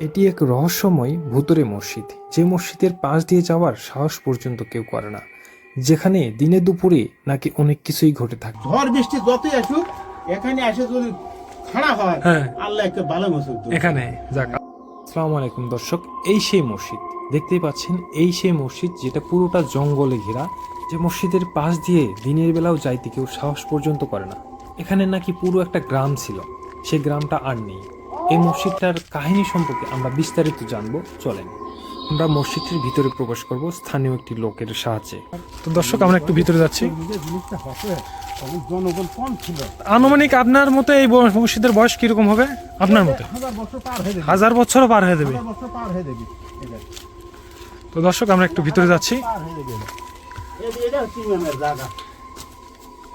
এটি এক রহস্যময় ভুতুরে মসজিদ। যে মসজিদের পাশ দিয়ে যাওয়ার সাহস পর্যন্ত কেউ করে না। যেখানে দিনে দুপুরে নাকি অনেক কিছুই ঘটে থাকে। ঝড় বৃষ্টি যতই আসুক এখানে এসে যদি খাড়া হয় হ্যাঁ। আল্লাহ একটা ভালো মসজিদ এখানে যাক। আসসালামু আলাইকুম দর্শক এই সেই মসজিদ। দেখতেই পাচ্ছেন এই সেই মসজিদ যেটা পুরোটা জঙ্গলে ঘেরা যে মসজিদের পাশ দিয়ে দিনের বেলাও যাইতে কেউ সাহস পর্যন্ত করে না। এখানে নাকি পুরো একটা গ্রাম ছিল। সেই গ্রামটা আর নেই। এই মসজিদটার কাহিনী সম্পর্কে আমরা বিস্তারিত জানব। চলেন। আমরা মসজিদটির ভিতরে প্রবেশ করব, স্থানীয় একটি লোকের সাহায্যে। তো দর্শক, আমরা একটু ভিতরে যাচ্ছি। আনুমানিক আপনার মতে এই মসজিদের বয়স কীরকম হবে? আপনার মতে। হাজার বছর পার হয়ে এটা তো দর্শক, আমরা একটু ভিতরে যাচ্ছি।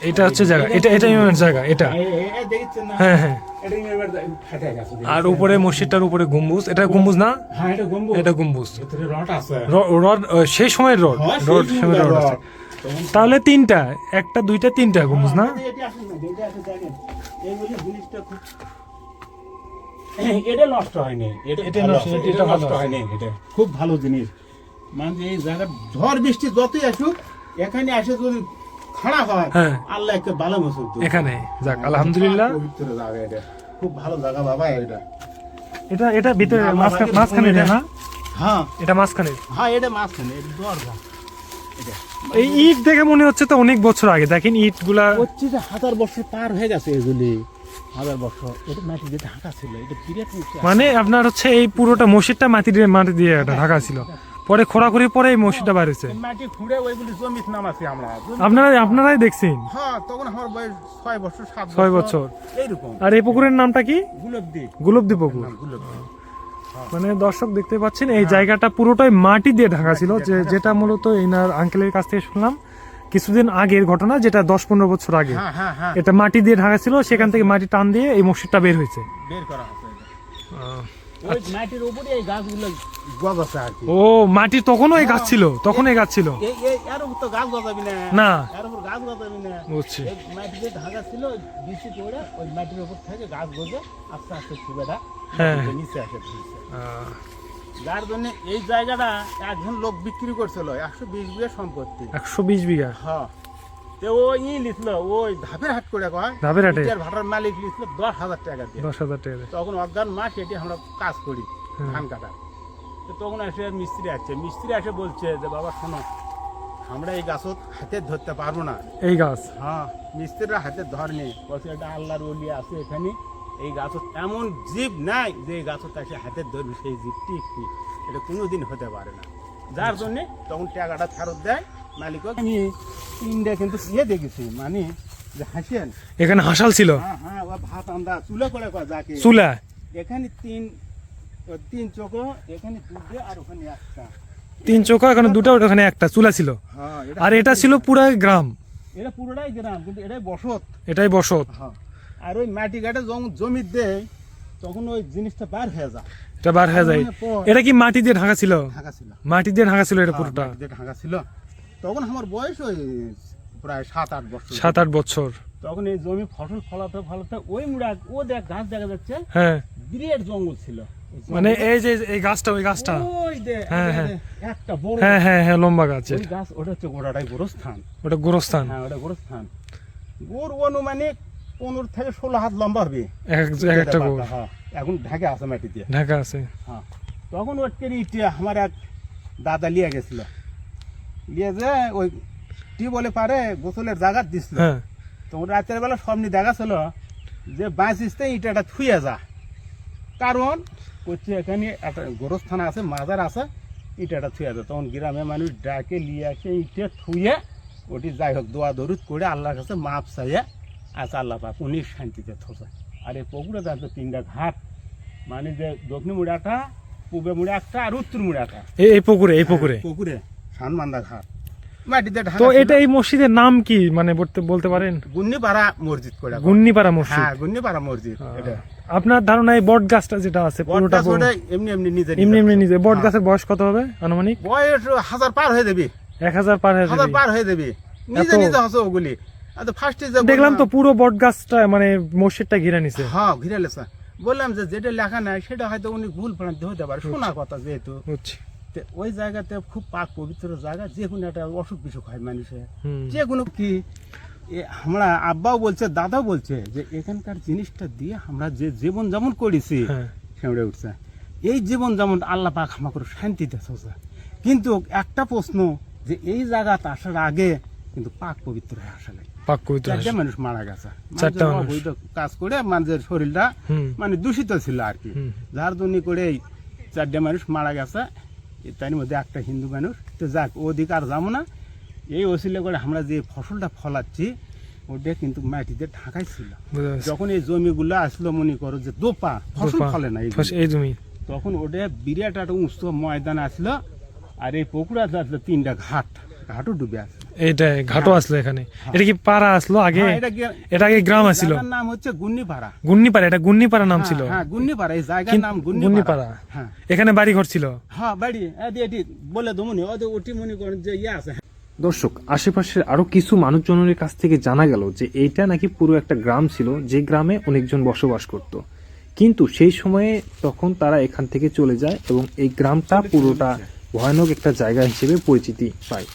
এটা। হচ্ছে জায়গা এটা এটা ইমামের জায়গা এটা। হ্যাঁ হ্যাঁ। আর উপরে মসজিদটার উপরে গম্বুজ এটা গম্বুজ না? হ্যাঁ এটা গম্বুজ। রড সেই সময়ের রড হ্যাঁ, রড সময় রড। আছে। তাহলে তিনটা একটা দুইটা তিনটা গম্বুজ না? এটা আসে নষ্ট হয়নি এটা নষ্ট- হয়নি এটা খুব ভালো জিনিস। মানে এই জায়গা ঝড় বৃষ্টি যতই আসুক এখানে এসে যদি খাড়া হয় হ্যাঁ। আল্লাহ একটা ভালো মসজিদ এখানে যাক আলহামদুলিল্লাহ। পবিত্র জায়গা এটা। খুব ভালো জায়গা বাবা এটা। এটা এটা ভিতরে না, মাঝখানে এটা না? হ্যাঁ। এটা মাঝখানে। হ্যাঁ এটা মাঝখানে এটা দরজা। এটা। এই ইট দেখে মনে হচ্ছে তো অনেক বছর আগে। দেখেন ইটগুলা হচ্ছে যে হাজার বছর পার হয়ে গেছে এগুলি। হাজার বছর। এটা মাটি দিয়ে ঢাকা ছিল এটা বিরাট মানে আপনার হচ্ছে এই পুরোটা মসজিদটা মাটি দিয়ে মাটি দিয়ে ঢাকা ছিল। পরে খোঁড়াখুড়ি পরে এই মসজিদটা বাড়িছে এই মাটি খুঁড়ে ওইগুলি জমিত নামাছি আমরা। আপনারা আপনারাই দেখছেন? হ্যাঁ তখন আমার বয়স ছয় বছর সাত ছয় বছর। এইরকম। আর এই পুকুরের নামটা কি? গুলবদি। গোলবদি পুকুর। মানে দর্শক দেখতে পাচ্ছেন এই জায়গাটা পুরোটাই মাটি দিয়ে ঢাকা ছিল যে যেটা মূলত এনার আঙ্কেলের কাছ থেকে শুনলাম। কিছুদিন আগের ঘটনা যেটা দশ পনেরো বছর আগে। হ্যাঁ হ্যাঁ হ্যাঁ। এটা মাটি দিয়ে ঢাকা ছিল সেখান থেকে মাটি টান দিয়ে এই মসজিদটা বের হয়েছে। বের করা আছে ও মাটি তখনও এই গাছ ছিল? তখন এই গাছ ছিল? না। বুঝছি। মাটি যে ঢাকা ছিল ওই মাটির উপর থেকে গাছ গজে আস্তে আস্তে ছুবেটা হ্যাঁ। যার জন্য এই জায়গাটা একজন লোক বিক্রি করছিল একশো বিশ বিঘা সম্পত্তি। একশো বিশ বিঘা? হ্যাঁ। তো ও ই লিখল ওই ধাপের হাট করে কয় ধাপের হাটে? ইটার ভাটার মালিক লিখল দশ হাজার টাকা দিয়ে। দশ হাজার টাকা তখন অজ্ঞান মাস এটি আমরা কাজ করি হ্যাঁ। ধান কাটা তো তখন এসে মিস্ত্রি আসছে মিস্ত্রি এসে বলছে যে বাবা শোনো আমরা এই গাছত হাতে ধরতে পারব না। এই গাছ? হ্যাঁ মিস্ত্রিরা হাতে ধরেনি। বলছে এটা আল্লাহর ওলি আছে এখানে। এই গাছত এমন জীব নাই যে এই গাছত এসে হাতে ধরবে। সেই জীবটি এটা কোনোদিন হতে পারে না। যার জন্য তখন টাকাটা ফেরত দেয়। মালিক আমি তিনটা কিন্তু ইয়ে দেখেছি মানে যে হাসেন এখানে হাসাল ছিল? হ্যাঁ হ্যাঁ ও ভাত আন্দা চুলা করে কয় যাকে। চুলা? এখানে তিন তিন চোখো এখানে দুটো আর ওখানে একটা। তিন চোখা এখানে দুটো ওখানে একটা চুলা ছিল। হ্যাঁ আর এটা ছিল পুরা গ্রাম। এটা পুরোটাই গ্রাম কিন্তু এটাই বসত। এটাই বসত। হ্যাঁ আর ওই মাটি ঘাটে যখন জমি দেয় তখন ওই জিনিসটা বার হয়ে যায়। এটা বার হয়ে যায়। এটা কি মাটি দিয়ে ঢাকা ছিল? ঢাকা ছিল। মাটি দিয়ে ঢাকা ছিল এটা পুরোটা? হ্যাঁ, ঢাকা ছিল। তখন আমার বয়স ওই প্রায় সাত আট বছর। সাত আট বছর। তখন এই জমি ফসল ফলাতে ফলাতে ওই মুড়া ও দেখ গাছ দেখা যাচ্ছে হ্যাঁ। বিরাট জঙ্গল ছিল। মানে এই যে এই গাছটা ওই গাছটা। ওই দে হ্যাঁ, হ্যাঁ। একটা বড় হ্যাঁ হ্যাঁ হ্যাঁ লম্বা গাছ ওই গাছ ওটা হচ্ছে গোড়াটাই গোরস্থান। ওটা গোরস্থান। হ্যাঁ ওটা গোরস্থান। গোর অনুমানিক পনেরো থেকে ষোলো হাত লম্বা হবে। এক এক একটা গোর হ্যাঁ এখন ঢাকে আছে মাটি দিয়ে ঢাকা আছে। হ্যাঁ। তখন ওর আমার এক দাদা লিয়ে গেছিল। যে ওই টিউবওয়েলে পারে গোসলের জায়গা দিছিল। হ্যাঁ। তখন রাতের বেলা দেখা ছিল যে বাঁচিসতে ইটাটা থুয়ে যা কারণ এখানে একটা গোরস্থান আছে মাজার আছে ইটাটা থুয়ে যা তখন গ্রামে মানুষ ডাকে আসে ইটে থুয়ে ওটি যাই হোক দোয়া দরুদ করে আল্লাহর কাছে মাপ চাইয়ে আচ্ছা আল্লাহ পাক উনি শান্তিতে থোসা আর এই পুকুরে দেখো তিনটা ঘাট মানে যে দক্ষিণ মুড়াটা পূবে মুড়ে একটা আর উত্তর মুড়ে একটা এই এই পুকুরে এই পুকুরে? পুকুরে। সানমান্দা ঘাট মাটিতে ঢাকা তো ছিল। এটা এই মসজিদের নাম কি? মানে বলতে বলতে পারেন? গুন্নিপাড়া মসজিদ করে গুন্নিপাড়া মসজিদ। হ্যাঁ গুন্নিপাড়া মসজিদ এটা। আপনার ধারণা এই বট গাছটা যেটা আছে পুরোটা বটগাছ ওটা এমনি এমনি নিজে এমনি নিজে। এমনি নিজে। বট হ্যাঁ। গাছের বয়স কত হবে আনুমানিক? বয়স হাজার পার হয়ে যাবি। এক হাজার পার হয়ে হাজার যাবে। পার হয়ে যাবি। নিজে এত- নিজে হসে ওগুলি। আর ফার্স্টে যে দেখলাম তো পুরো বট গাছটা মানে মসজিদটা ঘিরে নিছে। হ্যাঁ ঘিরে লেছে বললাম যে যেটা লেখা নাই সেটা হয়তো উনি ভুল ভ্রান্তি হতে পারে। শোনা কথা যেহেতু। বুঝছি। তে ওই জায়গাতে খুব পাক পবিত্র জায়গা যে কোনো একটা অসুখ বিসুখ হয় মানুষের। যে কোনো কি আমরা আব্বাও বলছে দাদাও বলছে যে এখানকার জিনিসটা দিয়ে আমরা যে জীবন যেমন করেছি হ্যাঁ। খেমড়ে উঠছে। এই জীবন যেমন আল্লাহ পাক আমাকে শান্তিতে চলছে কিন্তু একটা প্রশ্ন যে এই জায়গাতে আসার আগে কিন্তু পাক পবিত্র হয়ে আসা নাই। পাক পবিত্র চারটে মানুষ মারা গেছে। চারটা মানুষ। কাজ করে মানুষের শরীরটা মানে দূষিত ছিল আর কি। যার জন্য করে চারটে মানুষ মারা গেছে। তার মধ্যে একটা হিন্দু মানুষ। তো যাক ওদিকে আর যাব না। এই ওসিলে করে আমরা যে ফসলটা ফলাচ্ছি ওটা কিন্তু মাটিতে ঢাকাই ছিল। যখন এই জমিগুলো আসলো মনে করো যে দোপা ফসল ফলে না এই জমি। তখন ওটা বিরাট একটা উঁচু ময়দান আসলো আর এই পুকুরা আসলো তিনটা ঘাট ঘাটও ডুবে আছে। এইটাই ঘাটও আসলো এখানে। এটা কি পাড়া আসলো আগে? হ্যাঁ, এটা আগে গ্রাম নাম হচ্ছে গুন্নিপাড়া। গুন্নিপাড়া এটা গুন্নিপাড়া নাম ছিল। হ্যাঁ, হ্যাঁ গুন্নিপাড়া এই জায়গার নাম গুন্নিপাড়া। হ্যাঁ। এখানে বাড়ি ঘর ছিল? হ্যাঁ বাড়ি। এদি এটি বলে দমনি ওদের ওটি মনে করেন যে ইয়ে আছে। দর্শক আশেপাশের আরও কিছু মানুষজনের কাছ থেকে জানা গেল যে এইটা নাকি পুরো একটা গ্রাম ছিল যে গ্রামে অনেকজন বসবাস করত। কিন্তু সেই সময়ে তখন তারা এখান থেকে চলে যায় এবং এই গ্রামটা পুরোটা ভয়ানক একটা জায়গা হিসেবে পরিচিতি পায়।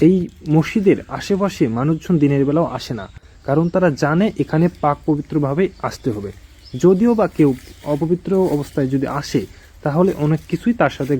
এই মসজিদের আশেপাশে মানুষজন দিনের বেলাও আসে না, কারণ তারা জানে এখানে পাক পবিত্রভাবে আসতে হবে যদিও বা কেউ অপবিত্র অবস্থায় যদি আসে, তাহলে অনেক কিছুই তার সাথে।